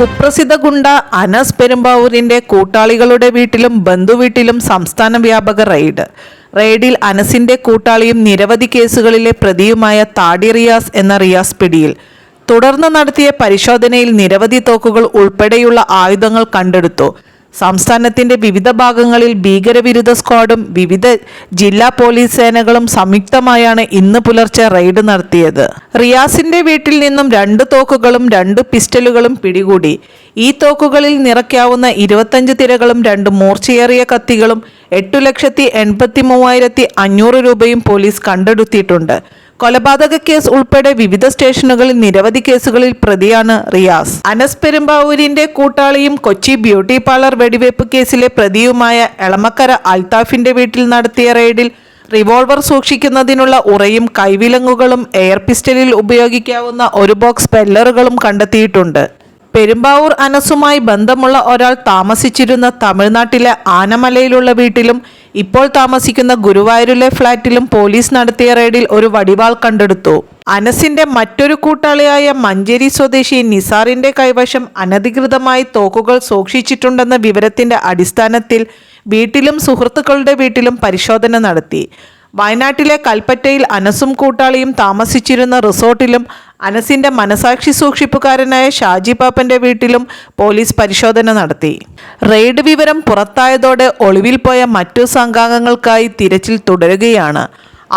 കുപ്രസിദ്ധ ഗുണ്ട അനസ് പെരുമ്പാവൂരിന്റെ കൂട്ടാളികളുടെ വീട്ടിലും ബന്ധുവീട്ടിലും സംസ്ഥാന വ്യാപക റെയ്ഡ്. റെയ്ഡിൽ അനസിന്റെ കൂട്ടാളിയും നിരവധി കേസുകളിലെ പ്രതിയുമായ താടി റിയാസ് എന്ന റിയാസ് പിടിയിൽ. തുടർന്ന് നടത്തിയ പരിശോധനയിൽ നിരവധി തോക്കുകൾ ഉൾപ്പെടെയുള്ള ആയുധങ്ങൾ കണ്ടെടുത്തു. സംസ്ഥാനത്തിന്റെ വിവിധ ഭാഗങ്ങളിൽ ഭീകരവിരുദ്ധ സ്ക്വാഡും വിവിധ ജില്ലാ പോലീസ് സേനകളും സംയുക്തമായാണ് ഇന്ന് പുലർച്ചെ റെയ്ഡ് നടത്തിയത്. റിയാസിന്റെ വീട്ടിൽ നിന്നും രണ്ട് തോക്കുകളും രണ്ട് പിസ്റ്റലുകളും പിടികൂടി. ഈ തോക്കുകളിൽ നിറയ്ക്കാവുന്ന ഇരുപത്തഞ്ച് തിരകളും രണ്ട് മൂർച്ചയേറിയ കത്തികളും എട്ടു ലക്ഷത്തി എൺപത്തി മൂവായിരത്തി അഞ്ഞൂറ് രൂപയും പോലീസ് കണ്ടെടുത്തിയിട്ടുണ്ട്. കൊലപാതക കേസ് ഉൾപ്പെടെ വിവിധ സ്റ്റേഷനുകളിൽ നിരവധി കേസുകളിൽ പ്രതിയാണ് റിയാസ്. അനസ് പെരുമ്പാവൂരിന്റെ കൂട്ടാളിയും കൊച്ചി ബ്യൂട്ടി പാർലർ വെടിവയ്പ് കേസിലെ പ്രതിയുമായ എളമക്കര അൽത്താഫിന്റെ വീട്ടിൽ നടത്തിയ റെയ്ഡിൽ റിവോൾവർ സൂക്ഷിക്കുന്നതിനുള്ള ഉറയും കൈവിലങ്ങുകളും എയർ പിസ്റ്റലിൽ ഉപയോഗിക്കാവുന്ന ഒരു ബോക്സ് പെല്ലറുകളും കണ്ടെത്തിയിട്ടുണ്ട്. പെരുമ്പാവൂർ അനസുമായി ബന്ധമുള്ള ഒരാൾ താമസിച്ചിരുന്ന തമിഴ്നാട്ടിലെ ആനമലയിലുള്ള വീട്ടിലും ഇപ്പോൾ താമസിക്കുന്ന ഗുരുവായൂരിലെ ഫ്ളാറ്റിലും പോലീസ് നടത്തിയ റെയ്ഡിൽ ഒരു വടിവാൾ കണ്ടെടുത്തു. അനസിന്റെ മറ്റൊരു കൂട്ടാളിയായ മഞ്ചേരി സ്വദേശി നിസാറിന്റെ കൈവശം അനധികൃതമായി തോക്കുകൾ സൂക്ഷിച്ചിട്ടുണ്ടെന്ന വിവരത്തിന്റെ അടിസ്ഥാനത്തിൽ വീട്ടിലും സുഹൃത്തുക്കളുടെ വീട്ടിലും പരിശോധന നടത്തി. വയനാട്ടിലെ കൽപ്പറ്റയിൽ അനസും കൂട്ടാളിയും താമസിച്ചിരുന്ന റിസോർട്ടിലും അനസിന്റെ മനസാക്ഷി സൂക്ഷിപ്പുകാരനായ ഷാജി പാപ്പന്റെ വീട്ടിലും പോലീസ് പരിശോധന നടത്തി. റെയ്ഡ് വിവരം പുറത്തായതോടെ ഒളിവിൽ പോയ മറ്റു സംഘാംഗങ്ങൾക്കായി തിരച്ചിൽ തുടരുകയാണ്.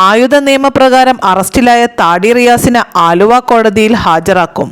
ആയുധ നിയമപ്രകാരം അറസ്റ്റിലായ താടി റിയാസിനെ ആലുവ കോടതിയിൽ ഹാജരാക്കും.